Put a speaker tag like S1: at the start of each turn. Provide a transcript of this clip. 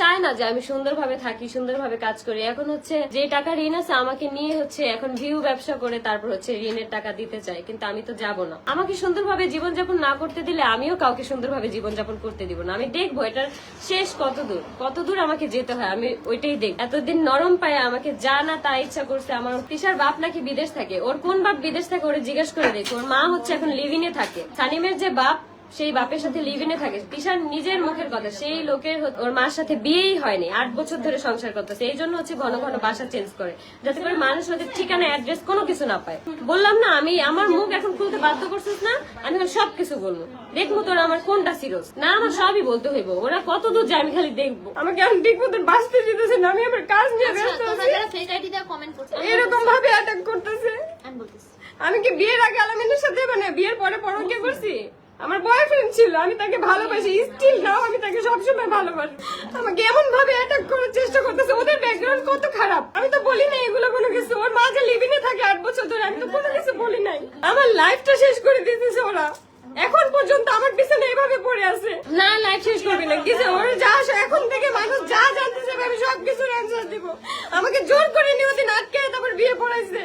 S1: চায় না যে আমি সুন্দরভাবে থাকি, সুন্দরভাবে কাজ করি। এখন হচ্ছে যে টাকা ঋণ আছে, আমাকে নিয়ে হচ্ছে এখন ভিউ ব্যবসা করে তারপর হচ্ছে ঋণের টাকা দিতে চাই কিন্তু আমি তো যাব না। আমাকে সুন্দরভাবে জীবনযাপন না করতে দিলে আমিও কাউকে সুন্দরভাবে জীবনযাপন করতে দিব না। আমি দেখব এটার শেষ কত দূর? কত দূর আমাকে যেতে হয়? আমি ওইটাই দেখ এতদিন নরম পায়ে আমাকে যা না তা ইচ্ছা করছে, আমার তিশার বাপ নাকি বিদেশ থাকে? ওর কোন বাপ বিদেশ থাকে ওরে জিজ্ঞেস করে দেখো। ওর মা হচ্ছে এখন লিভিনে থাকে। সানিমের যে বাপ সেই বাপের সাথে লিভিনে থাকে। তিশার নিজের মুখের কথা সেই লোকের ওর মার সাথে বিয়েই হয়নি আট বছর ধরে সংসার করতেছে। এই জন্য হচ্ছে ঘন ঘন বাসা চেঞ্জ করে। যাতে করে মানুষ ওদের ঠিকানা অ্যাড্রেস কোনো কিছু না পায়। বললাম না আমি আমার মুখ এখন খুলতে বাধ্য করছিস না আমি সব কিছু বলব। দেখব তোরা আমার কোনটা সিরোস না আমার সবই বলতে হইব। ওরা কত দূর যায় আমি খালি দেখব। আমাকে এখন ঠিক মতন বাঁচতে দিতেছে না আমি আমার কাজ নিয়ে আচ্ছা, ব্যস্ত
S2: এরকম ভাবে
S1: অ্যাটাক করতেছে।
S2: আমি
S1: আমি কি বিয়ের আগে আলামিনের সাথে মানে বিয়ের পরে পরকে করছি? আমার বয়ফ্রেন্ড ছিল আমি তাকে
S3: ভালোবাসি।
S1: স্টিল নাও আমি তাকে সবসময় ভালোবাসি। আমাকে এমন ভাবে অ্যাটাক করার
S3: চেষ্টা
S1: করতেছে ওদের ব্যাকগ্রাউন্ড কত খারাপ। আমি তো বলি না এগুলো কোনো কিছু। ওর মা যে লিভিং এ থাকে আট বছর ধরে আমি তো কোনো কিছু বলি নাই। আমার লাইফটা শেষ করে দিতেছে ওরা। এখন পর্যন্ত আমার পিছনে এভাবে পড়ে আছে। না লাইফ শেষ করবি না। কিছু ওর যা এখন থেকে মানুষ যা জানতে আমি আমি সবকিছুর অ্যান্সার দিব। আমাকে জোর করে নিয়ে ওদিন আটকে তারপর বিয়ে পড়াইছে।